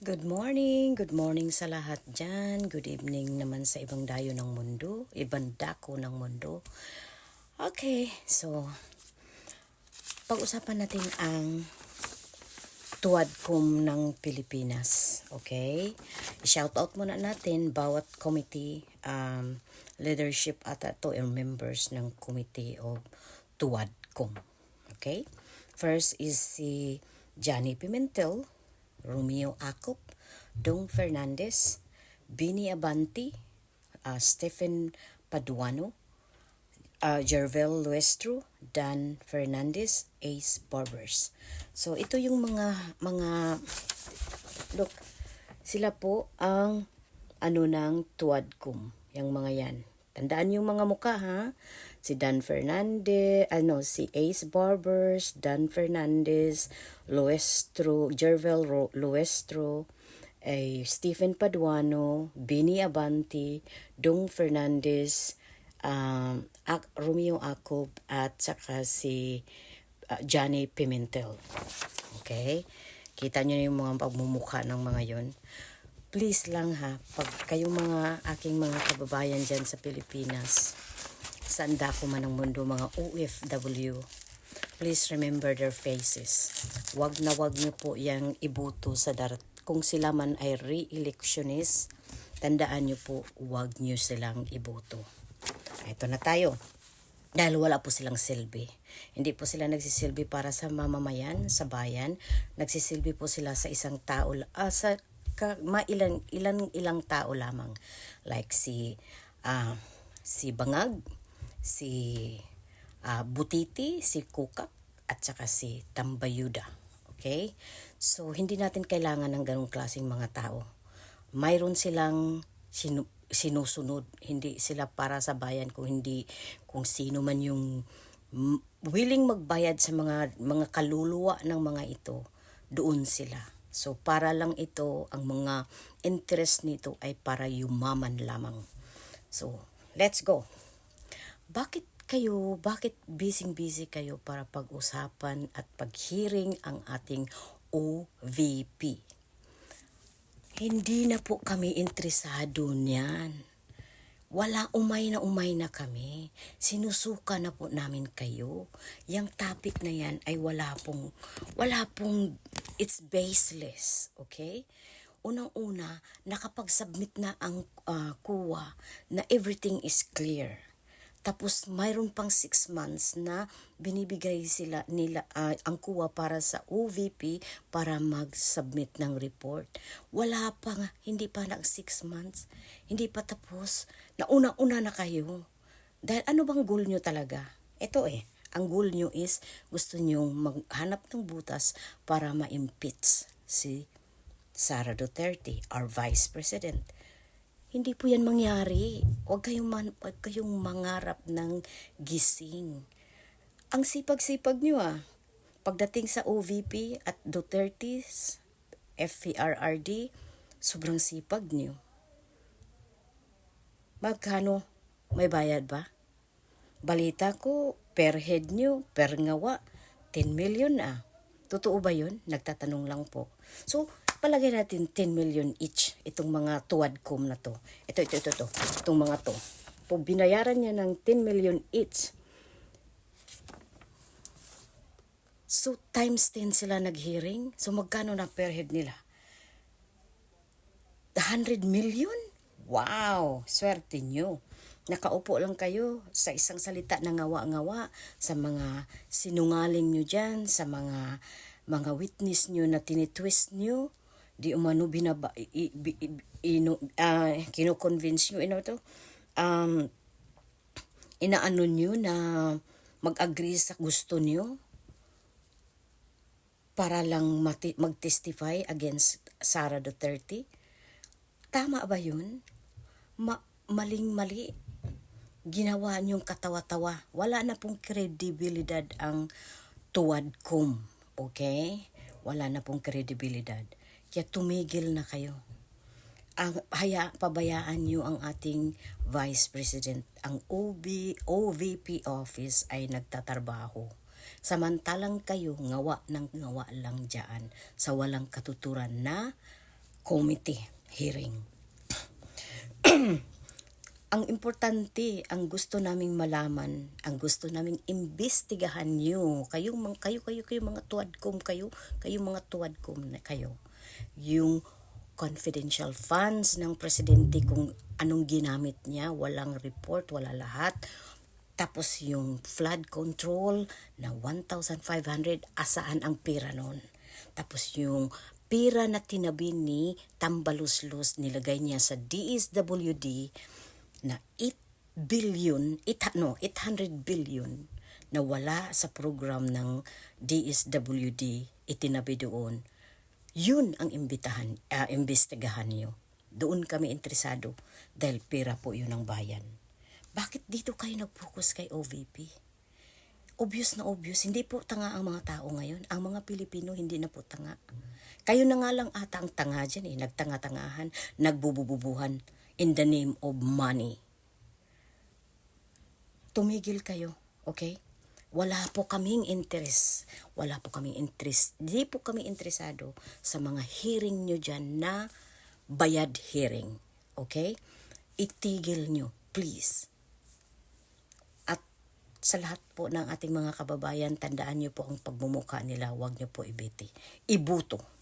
Good morning, good morning sa lahat dyan. Good evening naman sa ibang dayo ng mundo, ibang dako ng mundo. Okay, so pag-usapan natin ang tuwadkom ng Pilipinas. Okay? I-shout out muna natin bawat committee um, leadership at to or members ng committee of tuwadkom. Okay? First is si Johnny Pimentel, Romeo Acop, Dong Fernandez, Bini Abanti, uh, Stephen Paduano, uh, Jervel Luestro, Dan Fernandez, Ace Barbers. So ito yung mga mga look sila po ang ano ng tuwadkum, yung mga yan. Tandaan yung mga muka ha. Si Dan Fernandez, ano si Ace Barbers, Dan Fernandez, Luestro, Jervel Ro- Luestro, eh, Stephen Paduano, Bini Abanti, Dong Fernandez, um, Romeo Acob, at saka si uh, Johnny Pimentel. Okay? Kita nyo yung mga pagmumukha ng mga yon. Please lang ha, pag kayong mga aking mga kababayan dyan sa Pilipinas, saan dako man ang mundo, mga OFW, please remember their faces. Wag na wag niyo po yang iboto sa darat. Kung sila man ay re-electionist, tandaan niyo po, wag niyo silang iboto. Ito na tayo. Dahil wala po silang silbi. Hindi po sila nagsisilbi para sa mamamayan, sa bayan. Nagsisilbi po sila sa isang tao, ah, sa ka, mailan, ilan, ilang tao lamang. Like si, ah, si Bangag, si ah, Butiti, si Kukak, at saka si Tambayuda. Okay? So, hindi natin kailangan ng ganong klaseng mga tao. Mayroon silang sinu- sinusunod. Hindi sila para sa bayan kung hindi kung sino man yung willing magbayad sa mga mga kaluluwa ng mga ito, doon sila. So para lang ito ang mga interest nito ay para yumaman lamang. So, let's go. Bakit kayo, bakit busy-busy kayo para pag-usapan at pag-hearing ang ating OVP? Hindi na po kami interesado niyan. Wala umay na umay na kami. Sinusuka na po namin kayo. Yang topic na yan ay wala pong, wala pong, it's baseless. Okay? Unang-una, nakapag-submit na ang uh, kuwa na everything is clear. Tapos mayroon pang 6 months na binibigay sila nila ah, ang kuwa para sa OVP para mag-submit ng report. Wala pa nga, hindi pa nag 6 months. Hindi pa tapos. Nauna-una na kayo. Dahil ano bang goal nyo talaga? Ito eh, ang goal nyo is gusto nyo maghanap ng butas para ma-impeach si Sara Duterte, our Vice President. Hindi po yan mangyari. Huwag kayong, man, huwag kayong mangarap ng gising. Ang sipag-sipag nyo ah. Pagdating sa OVP at Duterte's FPRRD, sobrang sipag nyo. Magkano? May bayad ba? Balita ko, per head nyo, per ngawa, 10 million ah. Totoo ba yun? Nagtatanong lang po. So, palagay natin 10 million each itong mga tuwadkom na to. Ito, ito, ito, ito. Itong mga to. Pag binayaran niya ng 10 million each, so times 10 sila nag-hearing. So magkano na per head nila? 100 million? Wow! Swerte nyo. Nakaupo lang kayo sa isang salita na ngawa-ngawa sa mga sinungaling nyo dyan, sa mga mga witness nyo na tinitwist nyo, di umano binaba, i, i, i, ino, uh, kino-convince nyo, ino to, um, inaano nyo na mag-agree sa gusto nyo para lang mag-testify against Sara Duterte. Tama ba yun? Ma- maling-mali. Ginawa niyong katawa-tawa. Wala na pong kredibilidad ang tuwadkom. Okay? Wala na pong kredibilidad. Kaya tumigil na kayo. Ang haya pabayaan niyo ang ating Vice President. Ang OB, OVP office ay nagtatrabaho. Samantalang kayo ngawa ng ngawa lang diyan sa walang katuturan na committee hearing. ang importante, ang gusto naming malaman, ang gusto naming imbestigahan nyo, kayong kayo kayo kayo mga tuwadkom kayo, kayo mga tuwadkom na kayo. Yung confidential funds ng presidente kung anong ginamit niya, walang report, wala lahat. Tapos yung flood control na 1,500, asaan ang pera nun? Tapos yung pera na tinabi ni Tambaluslos, nilagay niya sa DSWD na 8 billion, 8, no, 800 billion na wala sa program ng DSWD, itinabi doon. Yun ang imbitahan, ah, imbestigahan niyo. Doon kami interesado dahil pera po yun ng bayan. Bakit dito kayo nag-focus kay OVP? Obvious na obvious, hindi po tanga ang mga tao ngayon. Ang mga Pilipino hindi na po tanga. Kayo na nga lang ata ang tanga dyan eh. Nagtanga-tangahan, nagbubububuhan in the name of money. Tumigil kayo, okay? Wala po kaming interest. Wala po kaming interest. Di po kami interesado sa mga hearing nyo dyan na bayad hearing. Okay? Itigil nyo, please. At sa lahat po ng ating mga kababayan, tandaan nyo po ang pagmumukha nila, huwag nyo po ibiti. Ibuto.